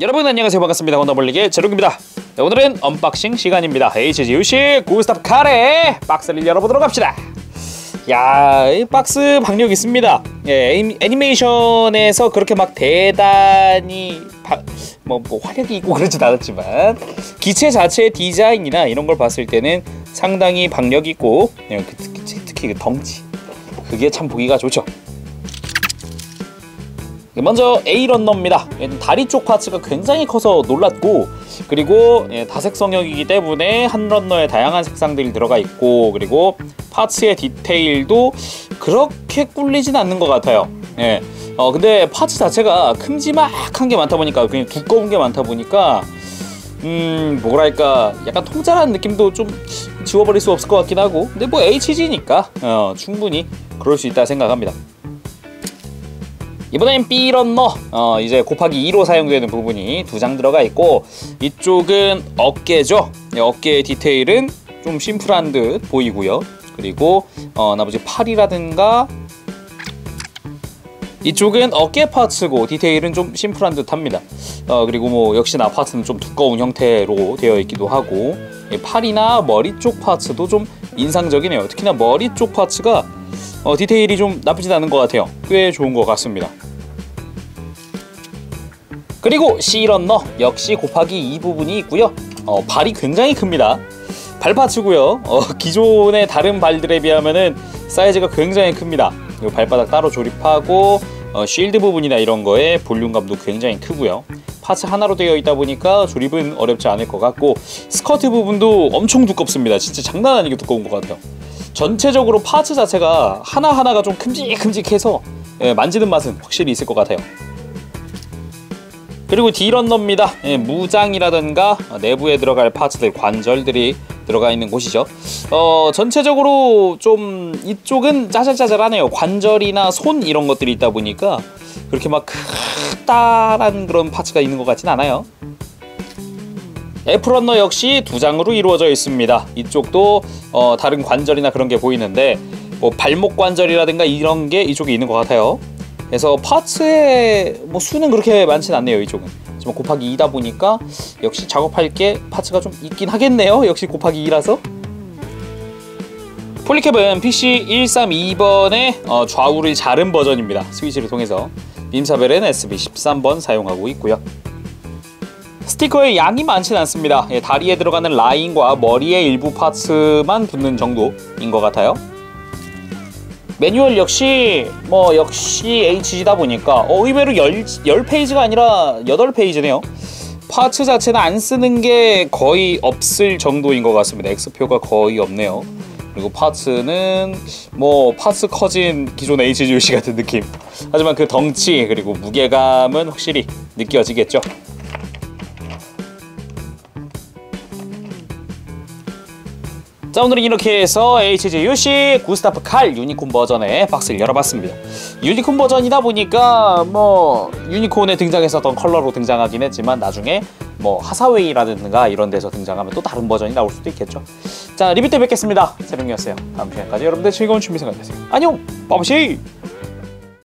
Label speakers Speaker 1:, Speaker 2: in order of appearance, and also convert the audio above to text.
Speaker 1: 여러분 안녕하세요. 반갑습니다. 건너블릭의 제롱입니다. 네, 오늘은 언박싱 시간입니다. HGUC 구스탑 카레 박스를 열어보도록 합시다. 야 이 박스 박력 있습니다. 예, 애니- 애니메이션에서 그렇게 막 대단히 바, 뭐, 뭐 화력이 있고 그러진 않았지만 기체 자체의 디자인이나 이런 걸 봤을 때는 상당히 박력 있고 예, 그 특히, 특히 그 덩치. 그게 참 보기가 좋죠 먼저 A 런너입니다. 얘는 다리 쪽 파츠가 굉장히 커서 놀랐고 그리고 예, 다색 성형이기 때문에 한 런너에 다양한 색상들이 들어가 있고 그리고 파츠의 디테일도 그렇게 꿀리진 않는 것 같아요. 예. 어 근데 파츠 자체가 큼지막한 게 많다 보니까 그냥 두꺼운 게 많다 보니까 음 뭐랄까 약간 통짜라는 느낌도 좀 지워버릴 수 없을 것 같긴 하고 근데 뭐 HG니까 어, 충분히 그럴 수 있다 생각합니다. 이번엔 B 런너 어, 이제 곱하기 2로 사용되는 부분이 두 장 들어가 있고 이쪽은 어깨죠 네, 어깨의 디테일은 좀 심플한 듯 보이고요 그리고 어, 나머지 팔이라든가 이쪽은 어깨 파츠고 디테일은 좀 심플한 듯 합니다. 어, 그리고 뭐 역시나 파츠는 좀 두꺼운 형태로 되어 있기도 하고 이 팔이나 머리 쪽 파츠도 좀 인상적이네요. 특히나 머리 쪽 파츠가 어, 디테일이 좀 나쁘진 않은 것 같아요. 꽤 좋은 것 같습니다. 그리고 C 런너 역시 곱하기 2 부분이 있고요. 어, 발이 굉장히 큽니다. 발 파츠고요. 어, 기존의 다른 발들에 비하면은 사이즈가 굉장히 큽니다. 그리고 발바닥 따로 조립하고 어, 쉴드 부분이나 이런 거에 볼륨감도 굉장히 크고요. 파츠 하나로 되어 있다 보니까 조립은 어렵지 않을 것 같고 스커트 부분도 엄청 두껍습니다. 진짜 장난 아니게 두꺼운 것 같아요. 전체적으로 파츠 자체가 하나하나가 좀 큼직큼직해서 예, 만지는 맛은 확실히 있을 것 같아요. 그리고 D런너입니다. 예, 무장이라든가 어, 내부에 들어갈 파츠들, 관절들이 들어가 있는 곳이죠. 어, 전체적으로 좀 이쪽은 짜잘짜잘하네요. 관절이나 손 이런 것들이 있다 보니까 그렇게 막 크다란 그런 파츠가 있는 것 같진 않아요. F런너 역시 두 장으로 이루어져 있습니다. 이쪽도 어, 다른 관절이나 그런 게 보이는데 뭐 발목 관절이라든가 이런 게 이쪽에 있는 것 같아요. 그래서 파츠의 뭐 수는 그렇게 많진 않네요. 이쪽은. 하지만 곱하기 2다 보니까 역시 작업할 게 파츠가 좀 있긴 하겠네요. 역시 곱하기 2라서. 폴리캡은 PC 132번의 어, 좌우를 자른 버전입니다. 스위치를 통해서 빔사벨은 SB 13번 사용하고 있고요. 스티커의 양이 많진 않습니다. 예, 다리에 들어가는 라인과 머리의 일부 파츠만 붙는 정도인 것 같아요. 매뉴얼 역시 뭐 역시 HG다 보니까 어, 의외로 10, 10페이지가 아니라 8페이지네요. 파츠 자체는 안 쓰는 게 거의 없을 정도인 것 같습니다. X표가 거의 없네요. 그리고 파츠는 뭐 파츠 커진 기존 HGUC 같은 느낌. 하지만 그 덩치 그리고 무게감은 확실히 느껴지겠죠. 자 오늘은 이렇게 해서 HGUC 구스타프 칼 유니콘 버전의 박스를 열어봤습니다. 유니콘 버전이다 보니까 뭐 유니콘에 등장했었던 컬러로 등장하긴 했지만 나중에 뭐 하사웨이라든가 이런 데서 등장하면 또 다른 버전이 나올 수도 있겠죠. 자 리뷰 때 뵙겠습니다. 세룡이었어요 다음 시간까지 여러분들 즐거운 준비 생활 되세요. 안녕! 빠바시